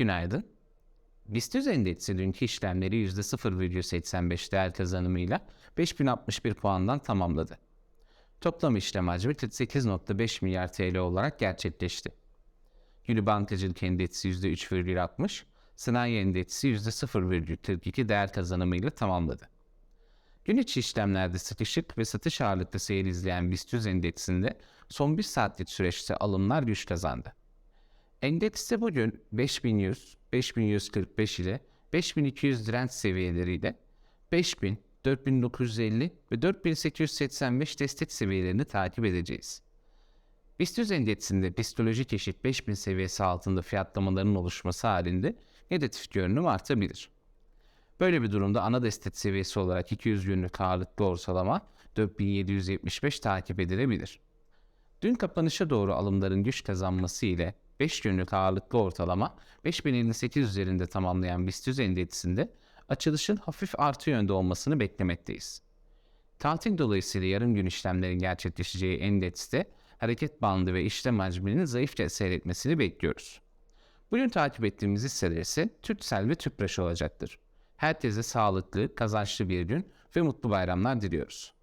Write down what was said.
Günaydın. BIST endeksi dünkü işlemleri %0,85 değer kazanımıyla 5061 puandan tamamladı. Toplam işlem hacmi 48.5 milyar TL olarak gerçekleşti. Yünü bankacılık endeksi %3,60, sanayi endeksi %0,42 değer kazanımıyla tamamladı. Gün içi işlemlerde sıkışık ve satış ağırlıklı seyir izleyen BIST endeksinde son bir saatlik süreçte alımlar güç kazandı. Endekste bugün 5100, 5145 ile 5200 direnç seviyeleriyle 5000, 4950 ve 4885 destek seviyelerini takip edeceğiz. BIST endeksinde psikolojik eşit 5000 seviyesi altında fiyatlamaların oluşması halinde negatif görünüm artabilir. Böyle bir durumda ana destek seviyesi olarak 200 günlük ağırlıklı ortalama 4775 takip edilebilir. Dün kapanışa doğru alımların güç kazanması ile 5 günlük ağırlıklı ortalama 5058 üzerinde tamamlayan BIST endeksinde açılışın hafif artı yönde olmasını beklemekteyiz. Tatil dolayısıyla yarım gün işlemlerin gerçekleşeceği endekste hareket bandı ve işlem hacminin zayıfça seyretmesini bekliyoruz. Bugün takip ettiğimiz hisseler ise Türksel ve Tüpraş olacaktır. Herkese sağlıklı, kazançlı bir gün ve mutlu bayramlar diliyoruz.